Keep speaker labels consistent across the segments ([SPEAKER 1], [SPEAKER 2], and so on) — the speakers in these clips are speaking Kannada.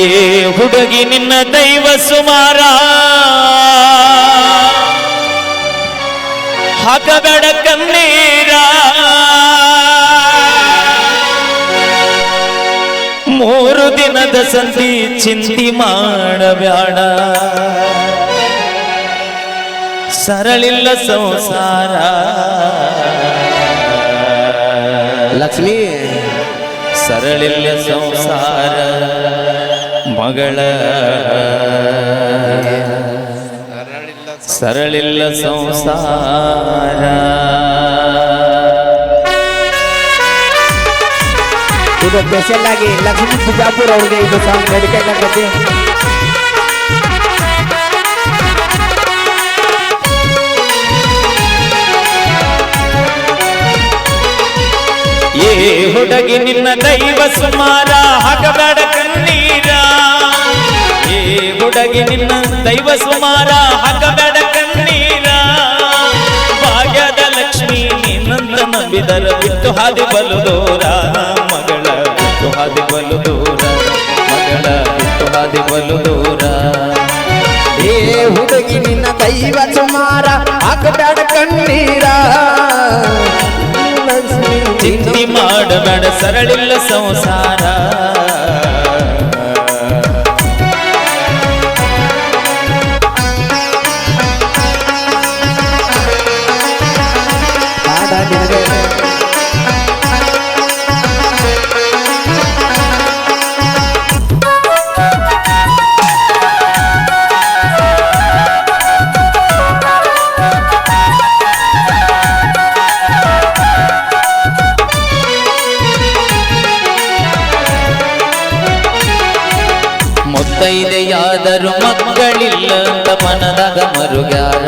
[SPEAKER 1] ಏ ಹುಡುಗಿ ನಿನ್ನ ದೈವ ಸುಮಾರ. ಹಾಕಬೇಡ ಕಣ್ಣೀರ. ಮೂರು ದಿನದ ಸಂಧಿ ಚಿಂತಿ ಮಾಡಬೇಡ ಸರಳಿಲ್ಲ ಸಂಸಾರ.
[SPEAKER 2] ಲಕ್ಷ್ಮೀ.
[SPEAKER 1] ಸರಳಿಲ್ಲ ಸಂಸಾರ. ಮಗಳ. ಸರಳಿಲ್ಲ ಸಂಸಾರ.
[SPEAKER 2] ಇದು ಸ್ಪೆಷಲ್ ಆಗಿ ಲಕ್ಷ್ಮೀ ಬಿಜಾಪುರ್ ಅವ್ರಿಗೆ ಇದು ಸಾಂಗ್ ನಡಿಬೇಕಾಗತ್ತೆ
[SPEAKER 1] ಹುಡುಗಿ ನಿನ್ನ ದೈವ ಸುಮಾರ, ಹಾಕಬೇಡ ಕಣ್ಣೀರ. ಏ ಹುಡುಗಿ ನಿನ್ನ ದೈವ ಸುಮಾರ, ಹಾಕಬೇಡ ಕಣ್ಣೀರ. ಭಾಗ್ಯದ ಲಕ್ಷ್ಮಿ ನಿನ್ನ ನಂಬಿದರ, ಬಿಟ್ಟು ಹಾದಿ ಬಲು ದೂರ. ಮಗಳ, ಬಿಟ್ಟು ಹಾದಿ ಬಲು ದೂರ. ಮಗಳ, ಬಿಟ್ಟು ಹಾದಿ ಬಲು ದೂರ.
[SPEAKER 2] ಏ ಹುಡುಗಿ ನಿನ್ನ ದೈವ ಸುಮಾರ, ಹಾಕಬೇಡ ಕಣ್ಣೀರ.
[SPEAKER 1] ಚಿಂತಿ ಮಾಡಬೇಡ ಸರಳಿಲ್ಲ ಸಂಸಾರ. ಮುತ್ತೈದೆಯಾದರೂ ಮಕ್ಕಳಿಲ್ಲ ಅಂತ ಮನದಾಗ ಮರುಗ್ಯಾರ.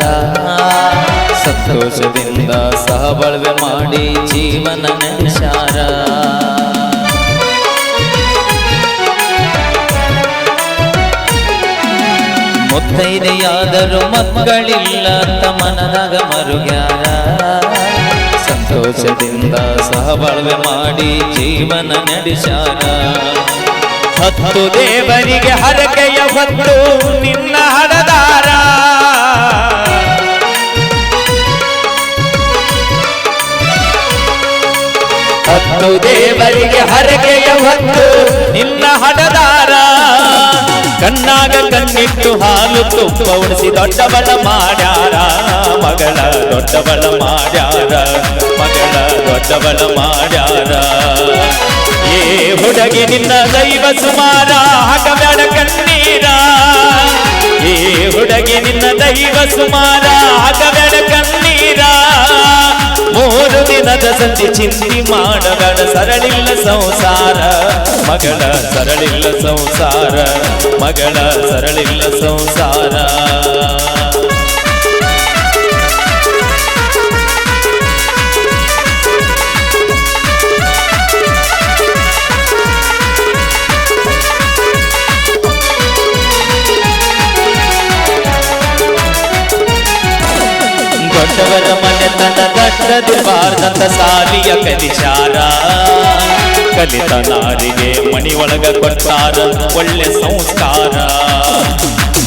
[SPEAKER 1] ಸಂತೋಷದಿಂದ ಸಹಬಳ್ವೆ ಮಾಡಿ ಜೀವನ ನೆನಸಾರ ಮುತ್ತೈದೆಯಾದರೂ ಮಕ್ಕಳಿಲ್ಲ ಅಂತ ಮನದಾಗ ಮರುಗ್ಯಾರ. ಸಂತೋಷದಿಂದ ಸಹಬಳ್ವೆ ಮಾಡಿ ಜೀವನ ನಡೆಸಾರ ಹತ್ತು ದೇವರಿಗೆ ಹರಕೆಯ ಹೊತ್ತು ನಿನ್ನ ಹಡದಾರ ಹತ್ತು ದೇವರಿಗೆ ಹರಕೆಯ ಹೊತ್ತು ನಿನ್ನ ಹಡದಾರ ಕಣ್ಣಾಗ ಕಣ್ಣಿಟ್ಟು ಹಾಲು ತುಪ್ಪ ಉಣಿಸಿ ದೊಡ್ಡವಳ ಮಾಡ್ಯಾರ. ಮಗಳ ದೊಡ್ಡವಳ ಮಾಡ್ಯಾರ. ಮಗಳ ದೊಡ್ಡವಳ ಮಾಡ್ಯಾರ. ಏ ಹುಡುಗಿ, ನಿನ್ನ ದೈವ ಸುಮಾರ, ಹಾಕಬೇಡ ಕಣ್ಣೀರ. ಏ ಹುಡುಗಿ, ನಿನ್ನ ದೈವ ಸುಮಾರ, ಹಾಕಬೇಡ ಕಣ್ಣೀರ. ಮೂರು ದಿನದ ಸಂಧಿ ಚಿಂತಿ ಮಾಡಬೇಡ, ಸರಳಿಲ್ಲ ಸಂಸಾರ. ಮಗಳ, ಸರಳಿಲ್ಲ ಸಂಸಾರ. ಮಗಳ, ಸರಳಿಲ್ಲ ಸಂಸಾರ. ದಟ್ಟದಿರಬಾರ್ದಂತ ಸಾಲಿಯ ಕಲಿಚಾರ ಕಲಿತ ನಾರಿಗೆ ಮಣಿ ಒಳಗ ಕೊಟ್ಟಾರ, ಒಳ್ಳೆ ಸಂಸ್ಕಾರ.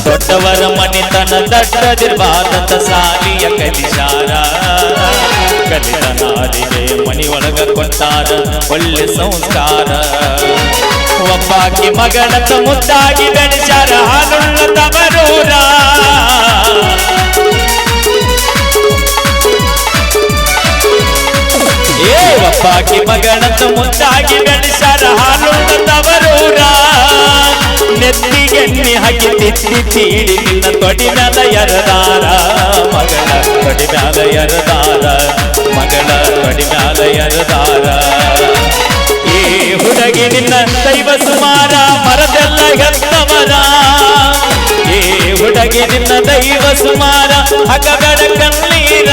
[SPEAKER 1] ದೊಡ್ಡವರ ಮಣಿತನ ದಟ್ಟದಿರಬಾರ್ದಂತ ಸಾಲಿಯ ಕಲಿಸಾರ ಕಲಿತ ನಾರಿಗೆ ಮಣಿ ಒಳಗ ಕೊಟ್ಟಾರ, ಒಳ್ಳೆ ಸಂಸ್ಕಾರ. ಒಬ್ಬಾಕಿ ಮಗಳಂತ ಮುದ್ದಾಗಿ ಬೆಳೆಸಾರ ಹಾಲುಳ್ಳ ತವರೂರ ಏ ಒಬ್ಬಾಕಿ ಮಗಳಂತ ಮುಂದಾಗಿ ಬೆಳೆಸಾರ. ಹಾಲುಳ್ಳ ತವರೂರ ನೆತ್ತಿಗೆಣ್ಣೆ ಹಾಕಿ ತಿತ್ತಿ ತೀಡಿ ನಿನ್ನ ತೊಡಿ ಮ್ಯಾಲ ಎರದಾರ ಮಗಳ ತೊಡಿನಾದ ಎರದಾರ ಮಗಳ ತೊಡಿನಾದ ಎರದಾರ ಏ ಹುಡುಗಿ ನಿನ್ನ ದೈವ ಸುಮಾರ, ಮರದೆಲ್ಲ ಎತ್ತವರ ಏ ಹುಡುಗಿ ನಿನ್ನ ದೈವ ಸುಮಾರ ಹಗಗಡ ಕಣ್ಣೀರ.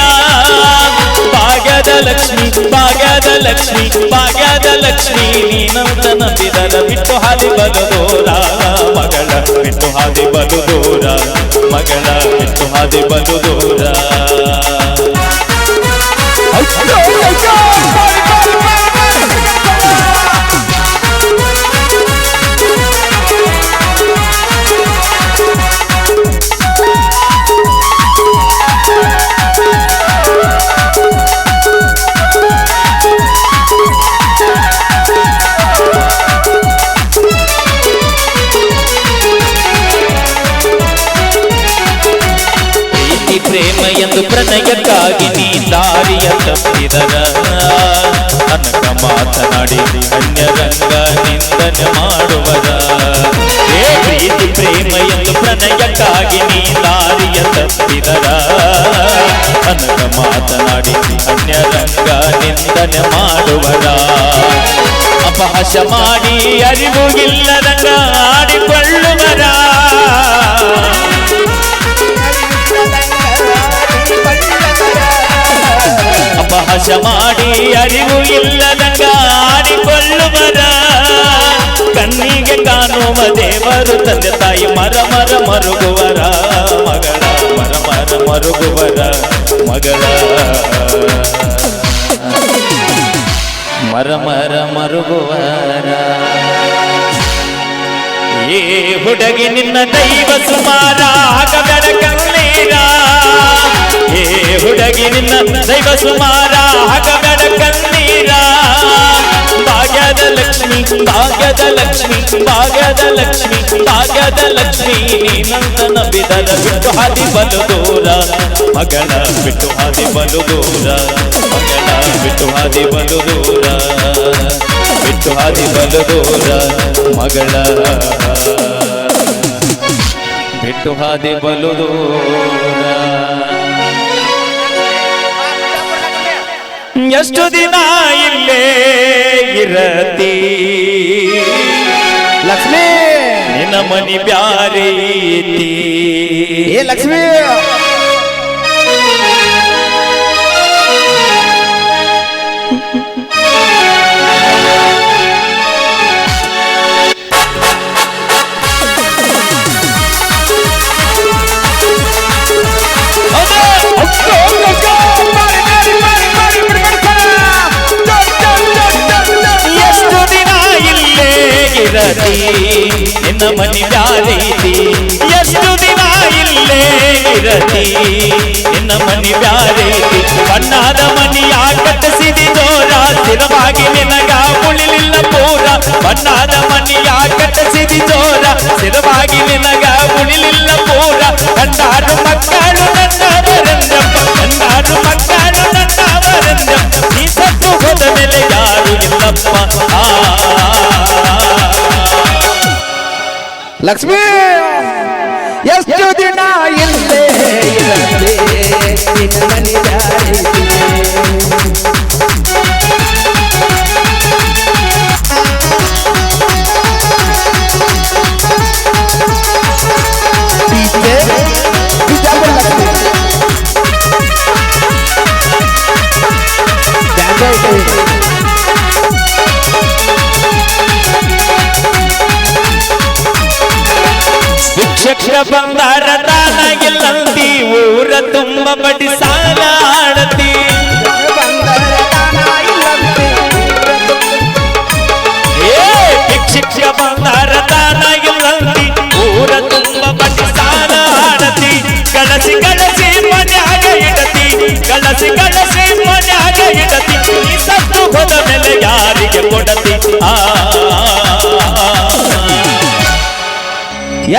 [SPEAKER 1] ಭಾಗ್ಯದ ಲಕ್ಷ್ಮಿ ಭಾಗ್ಯದ ಲಕ್ಷ್ಮಿ ಭಾಗ್ಯದ ಲಕ್ಷ್ಮಿ, ನೀನಂತ ನಂಬಿದರ ಬಿಟ್ಟು ಹಾದಿ ಬಲು ದೂರ ಮಗಳ ಬಿಟ್ಟು ಹಾದಿ ಬಲು ದೂರ ಮಗಳ ಬಿಟ್ಟು ಹಾದಿ ಬಲು ದೂರ ಎಂದು ಪ್ರಣಯಕ್ಕಾಗಿ ನೀ ದಾರಿಯ ತಪ್ಪಿದರ ಅನಕ ಮಾತನಾಡಿ ಅನ್ಯರಂಗ ನಿಂದನೆ ಮಾಡುವರ ಏ ಪ್ರೀತಿ, ಪ್ರೇಮ ಎಂದು ಪ್ರಣಯಕ್ಕಾಗಿ ನೀ ದಾರಿಯ ತಪ್ಪಿದರ ಅನಕ ಮಾತನಾಡಿ ಅನ್ಯರಂಗ ನಿಂದನೆ ಮಾಡುವರ ಅಪಹಾಸ ಮಾಡಿ, ಅರಿವು ಇಲ್ಲದಂಗ ಆಡಿಕೊಳ್ಳುವರ ಕಾಣುವ ದೇವರು ತಂದೆ ತಾಯಿ ಮರ ಮರ ಮರುಗುವರ, ಮಗಳ ಮರ ಮರ ಮರುಗುವರ, ಮಗಳ ಮರ ಮರ ಮರುಗುವರ. ಏ ಹುಡುಗಿ ನಿನ್ನ ದೈವ ಸುಮಾರ ಹಾಕಬೇಡ ಕಣ್ಣೀರ ಏ ಹುಡುಗಿ ನಿನ್ನ ದೈವ ಸುಮಾರ ಹಾಕಬೇಡ ಕಣ್ಣೀರ ಲಕ್ಷ್ಮಿ, ಭಾಗ್ಯದ ಲಕ್ಷ್ಮಿ ಭಾಗ್ಯದ ಲಕ್ಷ್ಮಿ ಭಾಗ್ಯದ ಲಕ್ಷ್ಮಿ. ನೀನಂತ ನಂಬಿದರ ಬಿಟ್ಟು ಹಾದಿ ಬಲು ದೂರ ಮಗಳ ಬಿಟ್ಟು ಹಾದಿ ಬಲು ದೂರ ಮಗಳ ಬಿಟ್ಟು ಹಾದಿ ಬಲು ದೂರ ಬಿಟ್ಟು ಹಾದಿ ಬಲು ದೂರ ಮಗಳ ಬಿಟ್ಟು ಹಾದಿ ಬಲು ದೂರ ಎಷ್ಟು ದಿನ ಇಲ್ಲೇ ಇರತಿ?
[SPEAKER 2] ಲಕ್ಷ್ಮಿ!
[SPEAKER 1] ನಿನ್ನ ಮನಿ ಬ್ಯಾರೀತಿ
[SPEAKER 2] ಏ ಲಕ್ಷ್ಮಿ!
[SPEAKER 1] ನಿನ್ನ ಮನಿ ಬ್ಯಾರೀತಿ ಎಷ್ಟು ದಿನ ಇಲ್ಲೇ ಇರತಿ ನಿನ್ನ ಮನಿ ಬ್ಯಾರೀತಿ ಬಣ್ಣದ ಮನಿಯ ಕಟ್ಟಿಸಿದಿ ಜೋರ ಸ್ಥಿರವಾಗಿ ನಿನಗ ಉಳಿಲಿಲ್ಲ ಪೂರ ಬಣ್ಣದ ಮನಿಯ ಕಟ್ಟಿಸಿದಿ ಜೋರ ಸ್ಥಿರವಾಗಿ ನಿನಗ
[SPEAKER 2] ಲಕ್ಷ್ಮಿ! ಎಷ್ಟು ದಿನ ಇಲ್ಲೇ? ಇರದೆ ನಿನ್ನ
[SPEAKER 1] ಶಿಕ್ಷಕ ತಾನ ಊರ ತುಂಬ ಬಡಿ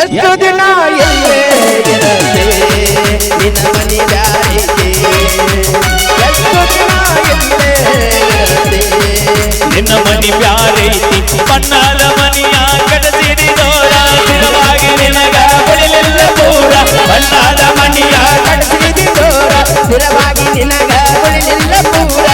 [SPEAKER 2] ಎಷ್ಟು ದಿನ ಎಲ್ಲೇ ಇರದೆ ನಿನ್ನ ಮನೆ ಜಾರಿಗೆ. ಎಷ್ಟು ದಿನ ಎಲ್ಲೇ ಇರದೆ
[SPEAKER 1] ನಿನ್ನ ದೋರ ಸ್ಥಿರವಾಗಿ ನಿನಗ ಬಳಿಲಿಲ್ಲ ದೂರ ಮನಿಯ
[SPEAKER 2] ದೋರ ಸ್ಥಿರವಾಗಿ ನಿನಗ ಪೂರ.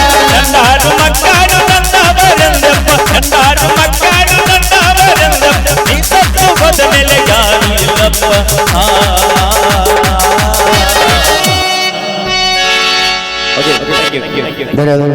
[SPEAKER 2] pero de